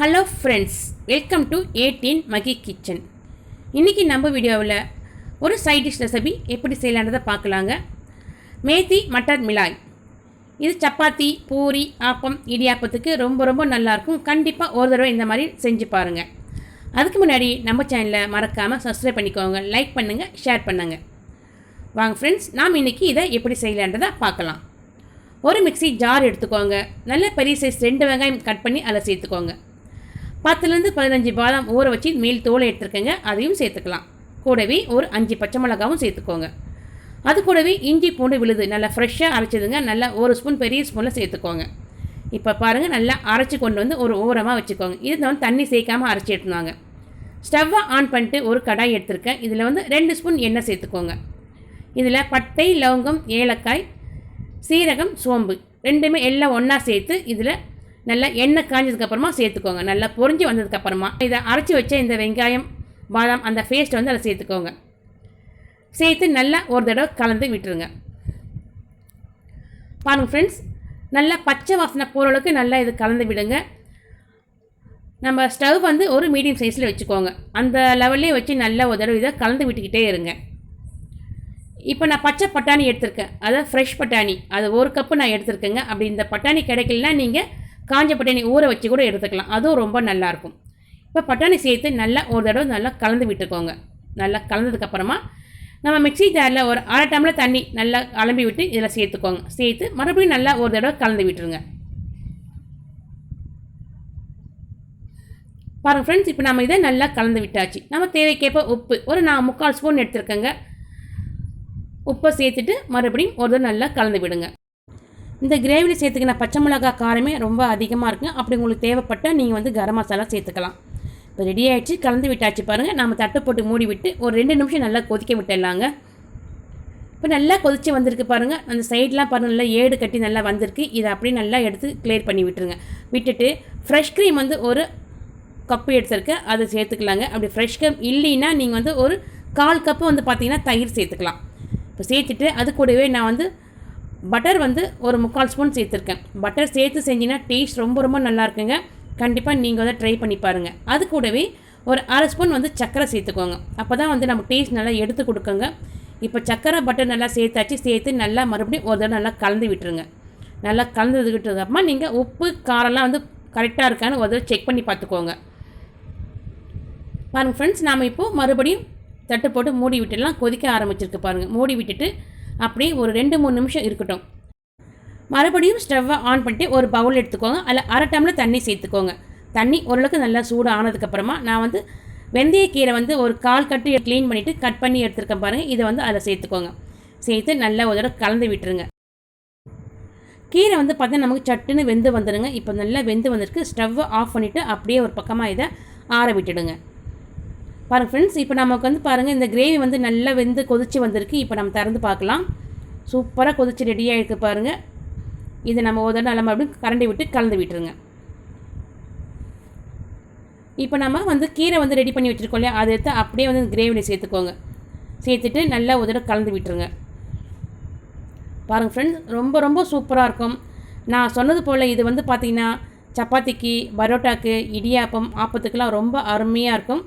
Hello friends welcome to ATN Magi kitchen இன்றைக்கி நம்ம வீடியோவில் ஒரு சைட் டிஷ் ரெசிபி எப்படி செய்யலான்றதை பார்க்கலாங்க. மேத்தி மட்டர் மிலாய் இது சப்பாத்தி பூரி ஆப்பம் இடியாப்பத்துக்கு ரொம்ப ரொம்ப நல்லாயிருக்கும் கண்டிப்பாக ஒரு தடவை இந்த மாதிரி செஞ்சு பாருங்கள் அதுக்கு முன்னாடி நம்ம சேனலை மறக்காமல் சப்ஸ்கிரைப் பண்ணிக்கோங்க லைக் பண்ணுங்கள் ஷேர் பண்ணுங்கள் வாங்க ஃப்ரெண்ட்ஸ் நாம் இன்றைக்கி இதை எப்படி செய்யலான்றதை பார்க்கலாம். ஒரு மிக்ஸி ஜார் எடுத்துக்கோங்க. நல்ல பெரிய சைஸ் ரெண்டு வெங்காயம் கட் பண்ணி அதில் சேர்த்துக்கோங்க. பத்துலேருந்து பதினஞ்சு பாதாம் ஊற வச்சு மேல் தோலை எடுத்துருக்கேங்க. அதையும் சேர்த்துக்கலாம். கூடவே ஒரு அஞ்சு பச்சை மிளகாவும் சேர்த்துக்கோங்க. அது கூடவே இஞ்சி பூண்டு விழுது நல்லா ஃப்ரெஷ்ஷாக அரைச்சிதுங்க. நல்லா ஒரு ஸ்பூன் பெரிய ஸ்பூனில் சேர்த்துக்கோங்க. இப்போ பாருங்கள் நல்லா அரைச்சி கொண்டு வந்து ஒரு ஓரமாக வச்சுக்கோங்க. இது வந்து தண்ணி சேர்க்காமல் அரைச்சி எடுத்துனாங்க. ஸ்டவ்வை ஆன் பண்ணிட்டு ஒரு கடாய் எடுத்திருக்கேன். இதில் வந்து ரெண்டு ஸ்பூன் எண்ணெய் சேர்த்துக்கோங்க. இதில் பட்டை லவங்கம் ஏலக்காய் சீரகம் சோம்பு. ரெண்டுமே எல்லாம் ஒன்றா சேர்த்து இதில் நல்லா எண்ணெய் காஞ்சதுக்கப்புறமா சேர்த்துக்கோங்க. நல்லா பொறிஞ்சு வந்ததுக்கப்புறமா இதை அரைச்சி வச்ச இந்த வெங்காயம் பாதாம் அந்த பேஸ்ட்டை வந்து அதை சேர்த்துக்கோங்க. சேர்த்து நல்லா ஒரு தடவை கலந்து விட்டுருங்க. பாருங்கள் ஃப்ரெண்ட்ஸ் நல்லா பச்சை வாசனை போகிற அளவுக்கு நல்லா இது கலந்து விடுங்க. நம்ம ஸ்டவ் வந்து ஒரு மீடியம் சைஸில் வச்சுக்கோங்க. அந்த லெவல்லே வச்சு நல்லா ஒரு தடவை இதை கலந்து விட்டுக்கிட்டே இருங்க. இப்போ நான் பச்சை பட்டாணி எடுத்திருக்கேன். அதாவது ஃப்ரெஷ் பட்டாணி. அது ஒரு கப்பு நான் எடுத்திருக்கேங்க. அப்படி இந்த பட்டாணி கிடைக்கலனா நீங்கள் காஞ்ச பட்டாணி ஊற வச்சு கூட எடுத்துக்கலாம். அதுவும் ரொம்ப நல்லாயிருக்கும். இப்போ பட்டாணி சேர்த்து நல்லா ஒரு தடவை நல்லா கலந்து விட்டுக்கோங்க. நல்லா கலந்ததுக்கப்புறமா நம்ம மிக்ஸி ஜாரில் ஒரு அரை டம்ளர் தண்ணி நல்லா அலம்பி விட்டு இதில் சேர்த்துக்கோங்க. சேர்த்து மறுபடியும் நல்லா ஒரு தடவை கலந்து விட்டுருங்க. பாருங்கள் ஃப்ரெண்ட்ஸ் இப்போ நம்ம இதை நல்லா கலந்து விட்டாச்சு. நம்ம தேவைக்கேற்ப உப்பு ஒரு நான் முக்கால் ஸ்பூன் எடுத்துருக்கேங்க. உப்பை சேர்த்துட்டு மறுபடியும் ஒரு தடவை நல்லா கலந்து விடுங்க. இந்த கிரேவியில் சேர்த்துக்கின பச்சை மிளகா காரமே ரொம்ப அதிகமாக இருக்குங்க அப்படி உங்களுக்கு தேவைப்பட்டால் நீங்கள் வந்து கரம் மசாலா சேர்த்துக்கலாம். இப்போ ரெடி ஆகிடுச்சு கலந்து விட்டாச்சு பாருங்கள் நம்ம தட்டை போட்டு மூடி விட்டு ஒரு ரெண்டு நிமிஷம் நல்லா கொதிக்க விட்டுடலாங்க. இப்போ நல்லா கொதிச்சு வந்திருக்கு பாருங்கள் அந்த சைட்லாம் பாருங்கள் நல்லா ஏடு கட்டி நல்லா வந்திருக்கு. இதை அப்படியே நல்லா எடுத்து கிளியர் பண்ணி விட்டுருங்க. விட்டுட்டு ஃப்ரெஷ் க்ரீம் வந்து ஒரு கப்பு எடுத்துருக்கேன் அதை சேர்த்துக்கலாங்க. அப்படி ஃப்ரெஷ் க்ரீம் இல்லைன்னா நீங்கள் வந்து ஒரு கால் கப்பு வந்து பார்த்தீங்கன்னா தயிர் சேர்த்துக்கலாம். இப்போ சேர்த்துட்டு அது கூடவே நான் வந்து பட்டர் வந்து ஒரு முக்கால் ஸ்பூன் சேர்த்துருக்கேன். பட்டர் சேர்த்து செஞ்சிங்கன்னா டேஸ்ட் ரொம்ப ரொம்ப நல்லா இருக்குங்க. கண்டிப்பாக நீங்கள் வந்து ட்ரை பண்ணி பாருங்கள் அது கூடவே ஒரு அரை ஸ்பூன் வந்து சர்க்கரை சேர்த்துக்கோங்க. அப்போ தான் வந்து நம்ம டேஸ்ட் நல்லா எடுத்து கொடுக்குங்க. இப்போ சர்க்கரை பட்டர் நல்லா சேர்த்தாச்சு. சேர்த்து நல்லா மறுபடியும் ஒரு தடவை நல்லா கலந்து விட்டுருங்க. நல்லா கலந்து அப்புறமா நீங்கள் உப்பு காரம்லாம் வந்து கரெக்டாக இருக்கான்னு ஒரு தடவை செக் பண்ணி பார்த்துக்கோங்க. பாருங்கள் ஃப்ரெண்ட்ஸ் நாம் இப்போது மறுபடியும் தட்டு போட்டு மூடி விட்டுலாம் கொதிக்க ஆரம்பிச்சிருக்கு பாருங்கள் மூடி விட்டுட்டு அப்படியே ஒரு ரெண்டு மூணு நிமிஷம் இருக்கட்டும். மறுபடியும் ஸ்டவ்வை ஆன் பண்ணிட்டு ஒரு பவுல் எடுத்துக்கோங்க. அதில் அரை டம்ளர் தண்ணி சேர்த்துக்கோங்க. தண்ணி ஓரளவுக்கு நல்லா சூடு ஆனதுக்கப்புறமா நான் வந்து வெந்தயக்கீரை வந்து ஒரு கால் கட்டு க்ளீன் பண்ணிவிட்டு கட் பண்ணி எடுத்துருக்கேன் பாருங்கள் இதை வந்து அதில் சேர்த்துக்கோங்க. சேர்த்து நல்லா ஒரு தடவை கலந்து விட்டுருங்க. கீரை வந்து பார்த்தீங்கன்னா நமக்கு சட்டுன்னு வெந்து வந்துடுங்க இப்போ நல்லா வெந்து வந்திருக்கு. ஸ்டவ்வை ஆஃப் பண்ணிவிட்டு அப்படியே ஒரு பக்கமாக இதை ஆற விட்டுடுங்க. பாருங்கள் ஃப்ரெண்ட்ஸ் இப்போ நமக்கு வந்து பாருங்கள் இந்த கிரேவி வந்து நல்லா வெந்து கொதிச்சு வந்திருக்கு. இப்போ நம்ம திறந்து பார்க்கலாம். சூப்பராக கொதிச்சு ரெடியாக இருக்குது பாருங்கள் இதை நம்ம ஒரு தடவை நம்ம அப்படியே கரண்டி விட்டு கலந்து விட்டுருங்க. இப்போ நம்ம வந்து கீரை வந்து ரெடி பண்ணி வச்சுருக்கோம் இல்லையா? அதை எடுத்து அப்படியே வந்து கிரேவியில் சேர்த்துக்கோங்க. சேர்த்துட்டு நல்லா ஒரு தடவை கலந்து விட்டுருங்க. பாருங்கள் ஃப்ரெண்ட்ஸ் ரொம்ப ரொம்ப சூப்பராக இருக்கும். நான் சொன்னது போல் இது வந்து பார்த்திங்கன்னா சப்பாத்திக்கு பரோட்டாக்கு இடியாப்பம் ஆப்பத்துக்கெலாம் ரொம்ப அருமையாக இருக்கும்.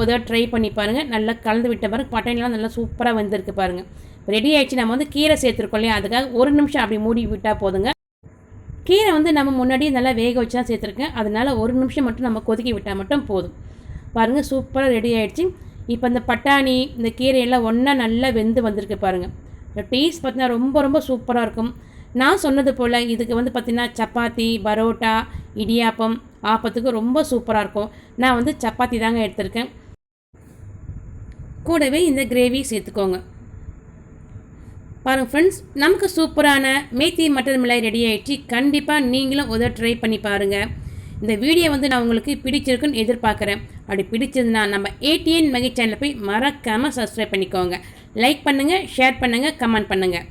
உதவ ட்ரை பண்ணி பாருங்கள் நல்லா கலந்து விட்ட பாருங்கள் பட்டாணிலாம் நல்லா சூப்பராக வந்திருக்கு பாருங்கள் ரெடி ஆகிடுச்சு நம்ம வந்து கீரை சேர்த்துருக்கோம் இல்லையா? அதுக்காக ஒரு நிமிஷம் அப்படி மூடி விட்டால் போதுங்க. கீரை வந்து நம்ம முன்னாடியே நல்லா வேக வச்சு தான் சேர்த்துருக்கேன். அதனால் ஒரு நிமிஷம் மட்டும் நம்ம கொதிக்க விட்டால் மட்டும் போதும். பாருங்கள் சூப்பராக ரெடி ஆகிடுச்சு இப்போ இந்த பட்டாணி இந்த கீரையெல்லாம் ஒன்றா நல்லா வெந்து வந்திருக்கு பாருங்கள் இந்த டேஸ்ட் பார்த்தீங்கன்னா ரொம்ப ரொம்ப சூப்பராக இருக்கும். நான் சொன்னது போல் இதுக்கு வந்து பார்த்திங்கன்னா சப்பாத்தி பரோட்டா இடியாப்பம் ஆப்பத்துக்கு ரொம்ப சூப்பராக இருக்கும். நான் வந்து சப்பாத்தி தாங்க எடுத்திருக்கேன். கூடவே இந்த கிரேவி சேர்த்துக்கோங்க. பாருங்கள் ஃப்ரெண்ட்ஸ் நமக்கு சூப்பரான மேத்தி மட்டன் மிளகாய் ரெடி ஆகிடுச்சு கண்டிப்பாக நீங்களும் உதவ ட்ரை பண்ணி பாருங்கள் இந்த வீடியோ வந்து நான் உங்களுக்கு பிடிச்சிருக்குன்னு எதிர்பார்க்குறேன். அப்படி பிடிச்சதுன்னா நம்ம ஏடிஎன் மகி சேனலை போய் மறக்காமல் சப்ஸ்கிரைப் பண்ணிக்கோங்க. லைக் பண்ணுங்கள் ஷேர் பண்ணுங்கள் கமெண்ட் பண்ணுங்கள்